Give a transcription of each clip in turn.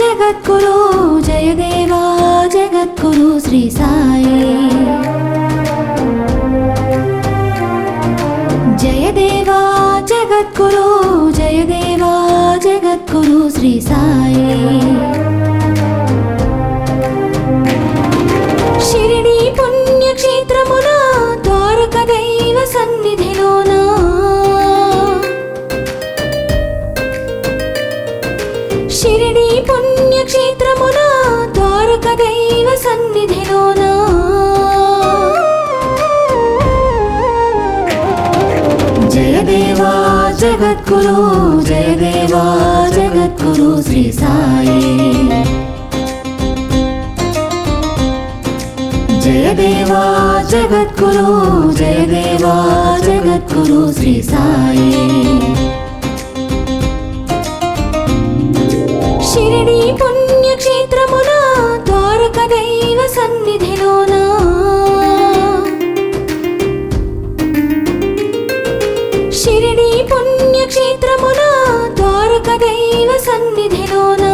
జగద్గురు జయదేవా జగద్గురు శ్రీ సాయి. జయదేవా జగద్గురు జయదేవా జగద్గురు శ్రీ సాయి. జగద్గురు జయదేవా జగద్గురు శ్రీ సాయి. జయదేవా జగద్గురు జయదేవా జగద్గురు శ్రీ సాయి. షిరిడి పుణ్యక్షేత్రమున ద్వారక దైవ సన్నిధిలోన షిరిడి సన్నిధిలోన.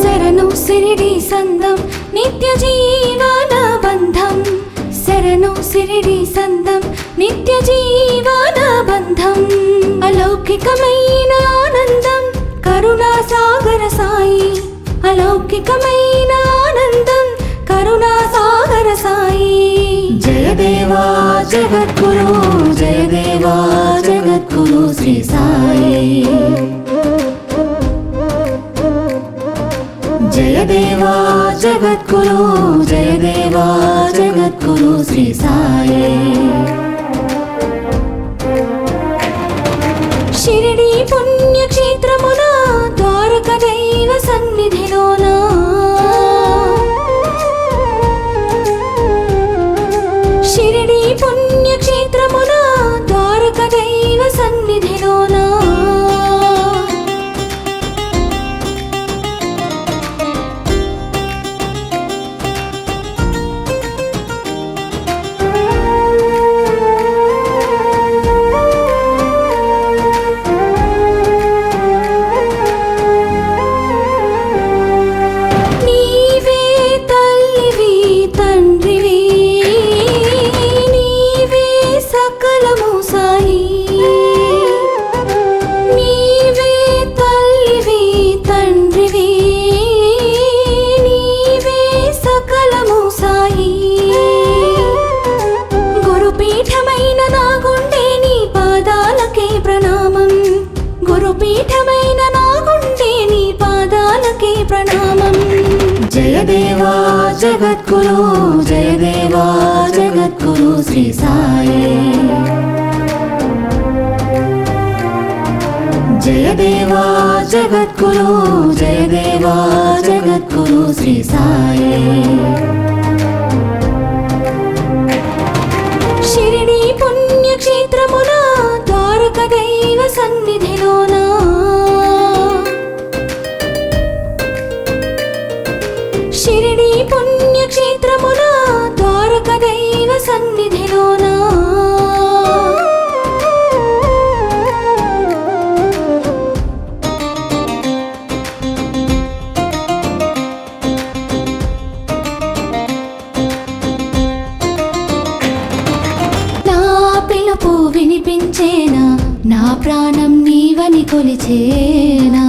శరణు సిరిడి సందం నిత్య జీవన బంధం. శరణు సిరిడి సందం నిత్య జీవన బంధం. అలౌకికమైన ఆనందం కరుణా సాగర సాయి. అలౌకికమైన ఆనందం కరుణా సాగర సాయి జయదేవా జగద్గురు జయదేవ జగద్గురు జయదేవా జగద్గురు శ్రీ సాయి. షిరిడి పుణ్యక్షేత్రమున ద్వారక దైవ సన్నిధిలోనా జయదేవా జగద్గురు జయదేవా జగద్గురు శ్రీ సాయి జయదేవా జగద్గురు జయదేవా జగద్గురు శ్రీ సాయి షిరిడి పిలుపు వినిపించేనా? నా ప్రాణం నీవని కొలిచేనా?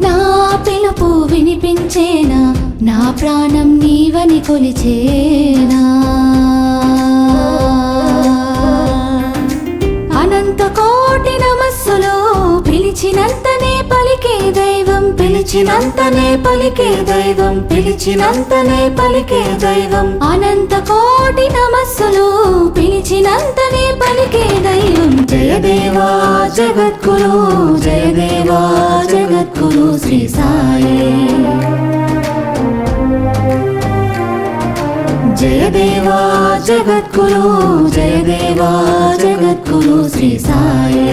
నా పిలుపు వినిపించేనా? నా ప్రాణం నీవని కొలిచేనా? అనంత కోటి నమస్సులో పిలిచినంత దైవం పిలిచినంతనే పలికే దైవం పిలిచినంతనే పలికే దైవం. అనంత కోటి నమస్సులు పిలిచినంతనే పలికే దైవం. జయదేవా జగద్గురు జయదేవా జగద్గురు శ్రీ సాయి. జయదేవా జగద్గురు జయదేవా జగద్గురు శ్రీ సాయి.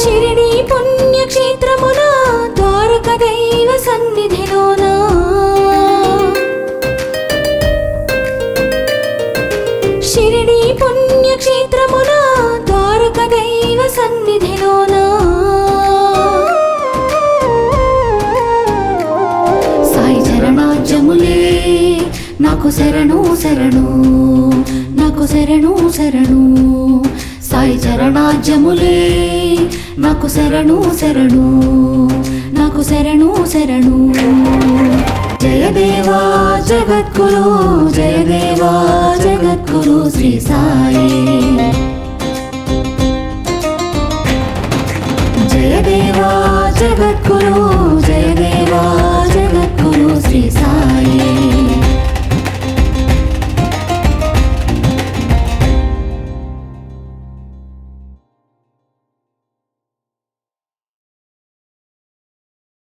షిరిడి పుణ్యక్షేత్రమున ద్వారక దైవ సన్నిధిలోన. షిరిడి పుణ్యక్షేత్రమున ద్వారక దైవ సన్నిధిలోన. సాయి చరణాజములే నాకు శరణు శరణు నాకు శరణు శరణు. సాయి చరణాజములే నాకు శరణు శరణు. నాకు శరణు శరణు. జయదేవా జగద్గురు జయదేవా జగద్గురు శ్రీ సాయి. జయదేవా జగద్గురు జయదేవా జగద్గురు శ్రీ సాయి.